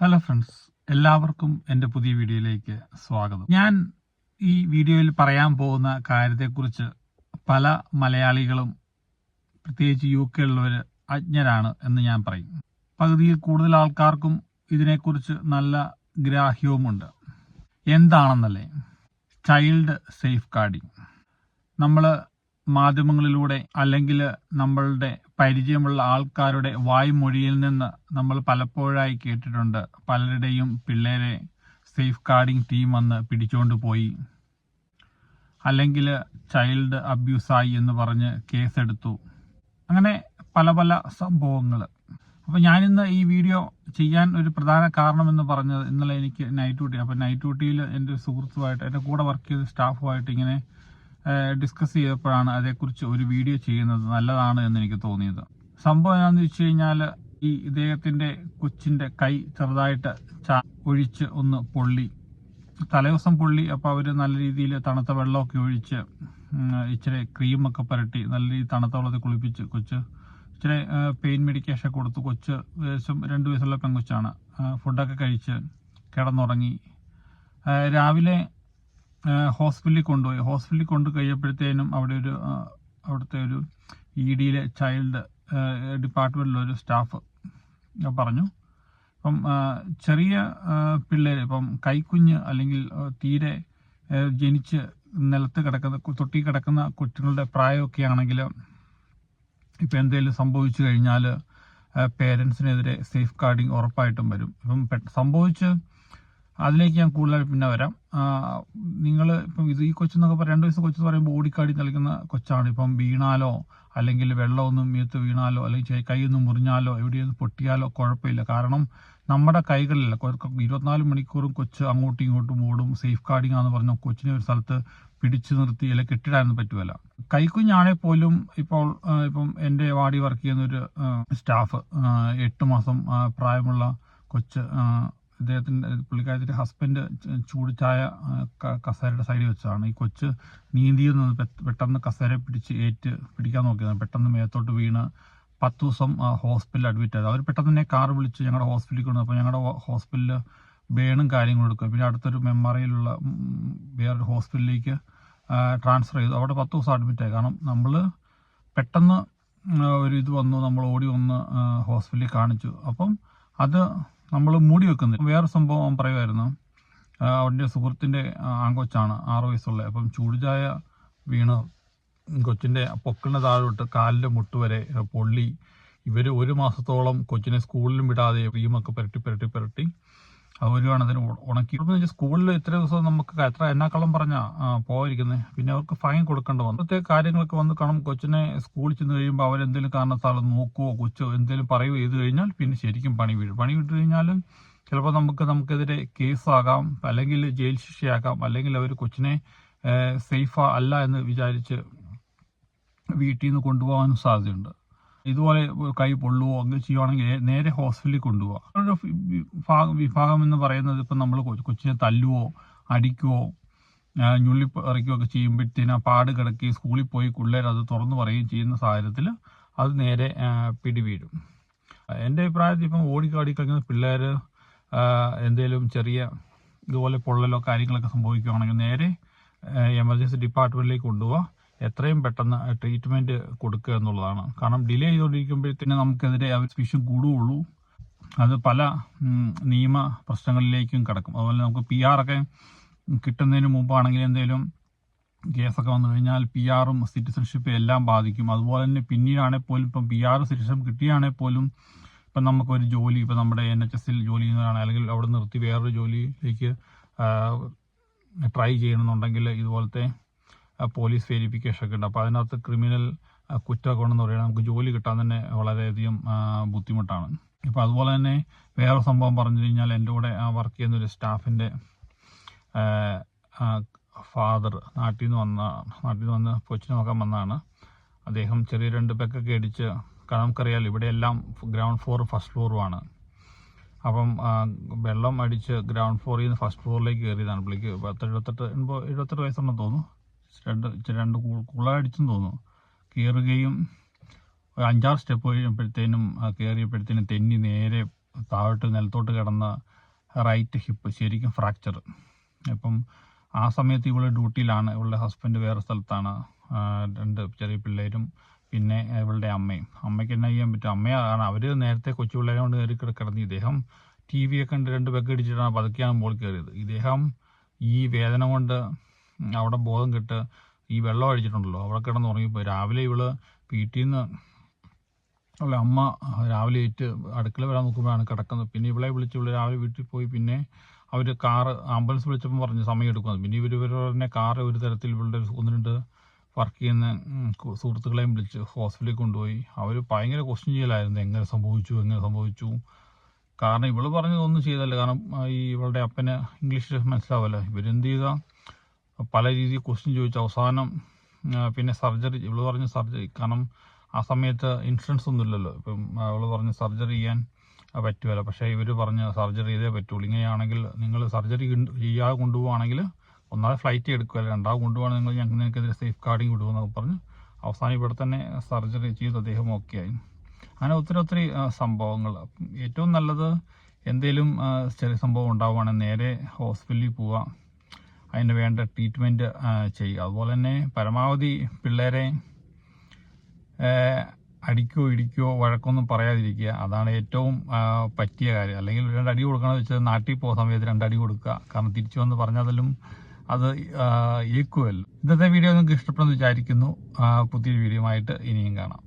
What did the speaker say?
Hello friends എല്ലാവർക്കും എന്റെ പുതിയ വീഡിയോയിലേക്ക് സ്വാഗതം. ഞാൻ ഈ വീഡിയോയിൽ പറയാൻ പോകുന്ന കാര്യത്തെക്കുറിച്ച് പല മലയാളികളും പ്രത്യേകിച്ച് യു കെ ഉള്ളവർ അജ്ഞരാണ് എന്ന് ഞാൻ പറയും. പകുതിയിൽ കൂടുതൽ ആൾക്കാർക്കും ഇതിനെക്കുറിച്ച് നല്ല ഗ്രാഹ്യവുമുണ്ട്. എന്താണെന്നല്ലേ? ചൈൽഡ് സേഫ് ഗാർഡിങ് നമ്മൾ മാധ്യമങ്ങളിലൂടെ അല്ലെങ്കിൽ നമ്മളുടെ പരിചയമുള്ള ആൾക്കാരുടെ വായ്മൊഴിയിൽ നിന്ന് നമ്മൾ പലപ്പോഴായി കേട്ടിട്ടുണ്ട്. പലരുടെയും പിള്ളേരെ സേഫ് ഗാർഡിങ് ടീം വന്ന് പിടിച്ചുകൊണ്ട് പോയി. അല്ലെങ്കിൽ ചൈൽഡ് അബ്യൂസായി എന്ന് പറഞ്ഞ് കേസെടുത്തു. അങ്ങനെ പല പല സംഭവങ്ങൾ. അപ്പോൾ ഞാനിന്ന് ഈ വീഡിയോ ചെയ്യാൻ ഒരു പ്രധാന കാരണം എന്ന് പറഞ്ഞത് ഇന്നലെ എനിക്ക് നൈറ്റ് ഡ്യൂട്ടി അപ്പോൾ നൈറ്റ് ഡ്യൂട്ടിയിൽ എന്റെ ഒരു സുഹൃത്തുമായിട്ട് എന്റെ കൂടെ വർക്ക് ചെയ്ത സ്റ്റാഫുമായിട്ട് ഇങ്ങനെ ഡിസ്കസ് ചെയ്തപ്പോഴാണ് അതേക്കുറിച്ച് ഒരു വീഡിയോ ചെയ്യുന്നത് നല്ലതാണ് എന്ന് എനിക്ക് തോന്നിയത്. സംഭവം എന്താണെന്ന് വെച്ച് കഴിഞ്ഞാൽ ഈ ഇദ്ദേഹത്തിന്റെ കൊച്ചിന്റെ കൈ ചെറുതായിട്ട് ചാ ഒഴിച്ച് ഒന്ന് പൊള്ളി. തലേദിവസം പൊള്ളി അപ്പോൾ അവർ നല്ല രീതിയിൽ തണുത്ത വെള്ളമൊക്കെ ഒഴിച്ച് ഇച്ചിരി ക്രീമൊക്കെ പുരട്ടി നല്ല രീതിയിൽ തണുത്ത വെള്ളത്തിൽ കുളിപ്പിച്ച് കൊച്ച് ഇച്ചിരി പെയിൻ മെഡിക്കേഷൻ കൊടുത്തു കൊച്ച് ഏകദേശം രണ്ട് വയസ്സുള്ള പെങ്കൊച്ചാണ് ആ, ഫുഡൊക്കെ കഴിച്ച് കിടന്നുറങ്ങി. രാവിലെ ഹോസ്പിറ്റലിൽ കൊണ്ടുപോയി. ഹോസ്പിറ്റലിൽ കൊണ്ട് കഴിയപ്പോഴത്തേനും അവിടെ ഒരു അവിടുത്തെ ഒരു ഇ ഡിയിലെ ചൈൽഡ് ഡിപ്പാർട്ട്മെന്റിലെ ഒരു സ്റ്റാഫ് പറഞ്ഞു. അപ്പം ചെറിയ പിള്ളേർ ഇപ്പം കൈക്കുഞ്ഞ് അല്ലെങ്കിൽ തീരെ ജനിച്ച് നിലത്ത് കിടക്കുന്ന തൊട്ടി കിടക്കുന്ന കുട്ടികളുടെ പ്രായമൊക്കെ ആണെങ്കിൽ ഇപ്പം എന്തെങ്കിലും സംഭവിച്ചു കഴിഞ്ഞാൽ പേരൻസിനെതിരെ സേഫ് ഗാർഡിങ് ഉറപ്പായിട്ടും വരും. ഇപ്പം സംഭവിച്ച് അതിലേക്ക് ഞാൻ കൂടുതൽ പിന്നെ വരാം. നിങ്ങൾ ഇപ്പം ഇത് ഈ കൊച്ചെന്നൊക്കെ പറയാം രണ്ട് വയസ്സ് കൊച്ചെന്ന് പറയുമ്പോൾ ഓടിക്കാടി നൽകുന്ന കൊച്ചാണ്. ഇപ്പം വീണാലോ അല്ലെങ്കിൽ വെള്ളമൊന്നും മീത്ത് വീണാലോ അല്ലെങ്കിൽ കൈയൊന്നും മുറിഞ്ഞാലോ എവിടെയൊന്നും പൊട്ടിയാലോ കുഴപ്പമില്ല. കാരണം നമ്മുടെ കൈകളിലല്ല കൊ- ഇരുപത്തിനാല് മണിക്കൂറും കൊച്ച് അങ്ങോട്ടും ഇങ്ങോട്ടും ഓടും. സേഫ് ഗാർഡിംഗ് ആണെന്ന് പറഞ്ഞാൽ കൊച്ചിനെ ഒരു സ്ഥലത്ത് പിടിച്ചു നിർത്തി അല്ലെങ്കിൽ കെട്ടിടാനൊന്നും പറ്റുമല്ല കൈക്കുഞ്ഞാണെങ്കിൽ പോലും ഇപ്പോൾ ഇപ്പം എന്റെ വാടി വർക്ക് ചെയ്യുന്ന ഒരു സ്റ്റാഫ് എട്ട് മാസം പ്രായമുള്ള കൊച്ച് ആ, ഇദ്ദേഹത്തിന്റെ പുള്ളിക്കാരത്തിന്റെ ഹസ്ബൻഡ് ചൂട് ചായ കസേരയുടെ സൈഡിൽ വെച്ചാണ്. ഈ കൊച്ച് നീന്തിയിൽ നിന്ന് പെട്ടെന്ന് കസേര പിടിച്ച് ഏറ്റ് പിടിക്കാൻ നോക്കിയതാണ്. പെട്ടെന്ന് മേത്തോട്ട് വീണ് പത്ത് ദിവസം ഹോസ്പിറ്റലിൽ അഡ്മിറ്റ് ആയത് അവർ പെട്ടെന്ന് തന്നെ കാർ വിളിച്ച് ഞങ്ങളുടെ ഹോസ്പിറ്റലിൽ കൊണ്ടു അപ്പോൾ ഞങ്ങളുടെ ഹോസ്പിറ്റലിൽ ബേണും കാര്യങ്ങളും എടുക്കും പിന്നെ അടുത്തൊരു മെമ്മറിയിലുള്ള വേറൊരു ഹോസ്പിറ്റലിലേക്ക് ട്രാൻസ്ഫർ ചെയ്തു. അവിടെ പത്ത് ദിവസം അഡ്മിറ്റ് ആയി. കാരണം നമ്മൾ പെട്ടെന്ന് ഒരു ഇത് വന്നു. നമ്മൾ ഓടി വന്ന് ഹോസ്പിറ്റലിൽ കാണിച്ചു. അപ്പം അത് നമ്മൾ മൂടി വെക്കുന്നത്. വേറെ സംഭവം അവൻ പറയുമായിരുന്നു അവന്റെ സുഹൃത്തിന്റെ ആങ്കൊച്ചാണ് ആറ് വയസ്സുള്ള. അപ്പം ചൂടുചായ വീണ് കൊച്ചിന്റെ പൊക്കിളിന് താഴോട്ട് കാലിന്റെ മുട്ട് വരെ പൊള്ളി. ഇവർ ഒരു മാസത്തോളം കൊച്ചിനെ സ്കൂളിലും വിടാതെ റീമൊക്കെ പുരട്ടി പുരട്ടി പുരട്ടി. ഒരു അതിന് ഉണക്കി. സ്കൂളിൽ ഇത്ര ദിവസം നമുക്ക് എത്ര എന്നാക്കളം പറഞ്ഞാ പോയിരിക്കുന്നത് പിന്നെ അവർക്ക് ഫൈൻ കൊടുക്കേണ്ട വന്നു. ഇപ്പോഴത്തെ കാര്യങ്ങളൊക്കെ വന്ന് കാണും കൊച്ചിനെ സ്കൂളിൽ ചെന്ന് കഴിയുമ്പോൾ അവരെന്തെങ്കിലും കാരണത്താൽ നോക്കുവോ കൊച്ചോ എന്തെങ്കിലും പറയുകയോ ചെയ്ത് കഴിഞ്ഞാൽ പിന്നെ ശരിക്കും പണി വീഴും. പണി വിട്ട് കഴിഞ്ഞാലും ചിലപ്പോൾ നമുക്ക് നമുക്കെതിരെ കേസാകാം അല്ലെങ്കിൽ ജയിൽ ശിക്ഷയാക്കാം അല്ലെങ്കിൽ അവർ കൊച്ചിനെ സേഫാ അല്ല എന്ന് വിചാരിച്ച് വീട്ടിൽ നിന്ന് കൊണ്ടുപോകാനും സാധ്യതയുണ്ട്. ഇതുപോലെ കൈ പൊള്ളുവോ അങ്ങനെ ചെയ്യുവാണെങ്കിൽ നേരെ ഹോസ്പിറ്റലിൽ കൊണ്ടുപോകാം ഒരു വിഭാഗം വിഭാഗം എന്ന് പറയുന്നത് ഇപ്പം നമ്മൾ കൊച്ചിനെ തല്ലുവോ അടിക്കുവോ ഞുള്ളി ഇറക്കുകയോ ഒക്കെ ചെയ്യുമ്പോഴത്തേന് ആ പാട് കിടക്കുകയും സ്കൂളിൽ പോയി പിള്ളേർ അത് തുറന്നു പറയുകയും ചെയ്യുന്ന സാഹചര്യത്തിൽ അത് നേരെ പിടിവീഴും. എന്റെ അഭിപ്രായത്തിൽ ഇപ്പം ഓടിക്കാടി കളിക്കുന്ന പിള്ളേർ എന്തെങ്കിലും ചെറിയ ഇതുപോലെ പൊള്ളലോ കാര്യങ്ങളൊക്കെ സംഭവിക്കുകയാണെങ്കിൽ നേരെ എമർജൻസി ഡിപ്പാർട്ട്മെന്റിലേക്ക് കൊണ്ടുപോവുക എത്രയും പെട്ടെന്ന് ട്രീറ്റ്മെന്റ് കൊടുക്കുക എന്നുള്ളതാണ്. കാരണം ഡിലേ ചെയ്തുകൊണ്ടിരിക്കുമ്പോഴത്തേന് നമുക്കെതിരെ അവർ വിഷം കൂടുകയുള്ളൂ. അത് പല നിയമ പ്രശ്നങ്ങളിലേക്കും കിടക്കും. അതുപോലെ നമുക്ക് പി ആറൊക്കെ കിട്ടുന്നതിന് മുമ്പാണെങ്കിൽ എന്തെങ്കിലും കേസൊക്കെ വന്നു കഴിഞ്ഞാൽ പി ആറും സിറ്റിസൺഷിപ്പും എല്ലാം ബാധിക്കും. അതുപോലെ തന്നെ പിന്നീടാണെങ്കിൽ പോലും ഇപ്പം പി ആർ സിറ്റിസൺഷിപ്പ് കിട്ടിയാണെങ്കിൽ പോലും ഇപ്പം നമുക്കൊരു ജോലി ഇപ്പം നമ്മുടെ എൻ എച്ച് എസിൽ ജോലി ചെയ്യുന്നതാണ് അല്ലെങ്കിൽ അവിടെ നിർത്തി വേറൊരു ജോലിയിലേക്ക് ട്രൈ ചെയ്യണമെന്നുണ്ടെങ്കിൽ ഇതുപോലത്തെ പോലീസ് വെരിഫിക്കേഷൻ ഒക്കെ ഉണ്ട്. അപ്പോൾ അതിനകത്ത് ക്രിമിനൽ ആ, കുറ്റമൊക്കെ ഉണ്ടെന്ന് പറയുന്നത് നമുക്ക് ജോലി കിട്ടാൻ തന്നെ വളരെയധികം ബുദ്ധിമുട്ടാണ്. ഇപ്പോൾ അതുപോലെ തന്നെ വേറെ സംഭവം പറഞ്ഞു കഴിഞ്ഞാൽ എന്റെ കൂടെ വർക്ക് ചെയ്യുന്ന ഒരു സ്റ്റാഫിന്റെ ഫാദർ നാട്ടിൽ നിന്ന് വന്ന നാട്ടിൽ നിന്ന് വന്ന് കൊച്ചിന് നോക്കാൻ വന്നതാണ്. അദ്ദേഹം ചെറിയ രണ്ട് പെക്കൊക്കെ അടിച്ച് കാരണം നമുക്കറിയാം ഇവിടെ എല്ലാം ഗ്രൗണ്ട് ഫ്ലോറും ഫസ്റ്റ് ഫ്ലോറുമാണ് അപ്പം വെള്ളം അടിച്ച് ഗ്രൗണ്ട് ഫ്ലോറിൽ നിന്ന് ഫസ്റ്റ് ഫ്ലോറിലേക്ക് കയറിയതാണ്. പുള്ളിക്ക് പത്ത് എഴുപത്തെട്ട് എൺപത് എഴുപത്തെട്ട് വയസ്സുണ്ടെന്ന് തോന്നുന്നു. രണ്ട് രണ്ട് കുളടിച്ചെന്ന് തോന്നുന്നു. കയറുകയും ഒരു അഞ്ചാറ് സ്റ്റെപ്പ് കഴിയുമ്പോഴത്തേനും കയറിയപ്പോഴത്തേനും തെന്നി നേരെ താഴോട്ട് നിലത്തോട്ട് കിടന്ന റൈറ്റ് ഹിപ്പ് ശരിക്കും ഫ്രാക്ചർ അപ്പം ആ സമയത്ത് ഇവൾ ഡ്യൂട്ടിയിലാണ്. ഇവളുടെ ഹസ്ബൻഡ് വേറെ സ്ഥലത്താണ്. രണ്ട് ചെറിയ പിള്ളേരും പിന്നെ ഇവളുടെ അമ്മയും. അമ്മയ്ക്ക് എന്നാ ചെയ്യാൻ പറ്റും? അമ്മയാണ് അവർ നേരത്തെ കൊച്ചു പിള്ളേരെ കൊണ്ട് കയറി കിടക്കിടന്ന് ഇദ്ദേഹം ടി വി ഒക്കെ കണ്ട് രണ്ട് പേക്ക് അടിച്ചിട്ടാണ് പതുക്കെയാണ് മോൾ കയറിയത് ഇദ്ദേഹം ഈ വേദന കൊണ്ട് അവിടെ ബോധം കെട്ട് ഈ വെള്ളം അഴിച്ചിട്ടുണ്ടല്ലോ. അവിടെ കിടന്ന് ഉറങ്ങിപ്പോയി. രാവിലെ ഇവൾ നിന്ന് ഉള്ള അമ്മ രാവിലെ ഏറ്റ് അടുക്കള വരാൻ നോക്കുമ്പോഴാണ് കിടക്കുന്നത്. പിന്നെ ഇവളെ വിളിച്ച് ഇവൾ രാവിലെ വീട്ടിൽ പോയി. പിന്നെ അവർ കാറ് ആംബുലൻസ് വിളിച്ചപ്പോൾ പറഞ്ഞ് സമയം എടുക്കുന്നത്. പിന്നെ ഇവർ ഇവരുടെ കാർ ഒരു തരത്തിൽ ഇവളുടെ ഒന്ന് രണ്ട് വർക്ക് ചെയ്യുന്ന സുഹൃത്തുക്കളെയും വിളിച്ച് ഹോസ്പിറ്റലിൽ കൊണ്ടുപോയി. അവർ ഭയങ്കര ക്വസ്റ്റ്യൻ ചെയ്യലായിരുന്നു. എങ്ങനെ സംഭവിച്ചു? എങ്ങനെ സംഭവിച്ചു? കാരണം ഇവൾ പറഞ്ഞതൊന്നും ചെയ്തല്ല കാരണം ഈ ഇവളുടെ അപ്പന് ഇംഗ്ലീഷ് മനസ്സിലാവല്ലോ. ഇവരെന്ത് ചെയ്താ? പല രീതിയിൽ ക്വസ്റ്റ്യൻ ചോദിച്ചു. അവസാനം പിന്നെ സർജറി ഇവൾ പറഞ്ഞ സർജറി കാരണം ആ സമയത്ത് ഇൻഷുറൻസ് ഒന്നും ഇല്ലല്ലോ. ഇപ്പം അവൾ പറഞ്ഞ സർജറി ചെയ്യാൻ പറ്റുമല്ലോ പക്ഷേ ഇവർ പറഞ്ഞ സർജറി ചെയ്തേ പറ്റുള്ളൂ ഇങ്ങനെയാണെങ്കിൽ നിങ്ങൾ സർജറി ചെയ്യാതെ കൊണ്ടുപോവുകയാണെങ്കിൽ ഒന്നാമത് ഫ്ലൈറ്റ് എടുക്കുമല്ലോ രണ്ടാമത് കൊണ്ടുപോകുകയാണെങ്കിൽ നിങ്ങൾ ഞങ്ങൾക്ക് എതിരെ സേഫ് ഗാർഡിങ് വിടുമെന്നൊക്കെ പറഞ്ഞു അവസാനം ഇവിടെ തന്നെ സർജറി ചെയ്ത് അദ്ദേഹം ഓക്കെ ആയി. അങ്ങനെ ഒത്തിരി ഒത്തിരി സംഭവങ്ങൾ. ഏറ്റവും നല്ലത് എന്തേലും ചെറിയ സംഭവം ഉണ്ടാവുകയാണെങ്കിൽ നേരെ ഹോസ്പിറ്റലിൽ പോവുക. അതിന് വേണ്ട ട്രീറ്റ്മെന്റ് ചെയ്യുക. അതുപോലെ തന്നെ പരമാവധി പിള്ളേരെ അടിക്കോ ഇടിക്കോ വഴക്കൊന്നും പറയാതിരിക്കുക. അതാണ് ഏറ്റവും പറ്റിയ കാര്യം. അല്ലെങ്കിൽ രണ്ടടി കൊടുക്കണമെന്ന് വെച്ചാൽ നാട്ടിൽ പോകുന്ന സമയത്ത് രണ്ട് അടി കൊടുക്കുക. കാരണം തിരിച്ചു വന്ന് പറഞ്ഞാലും അത് ഏക്കുമല്ലോ ഇന്നത്തെ വീഡിയോ നിങ്ങൾക്ക് ഇഷ്ടപ്പെടുമെന്ന് വിചാരിക്കുന്നു. പുതിയൊരു വീഡിയോ ആയിട്ട് ഇനിയും കാണാം.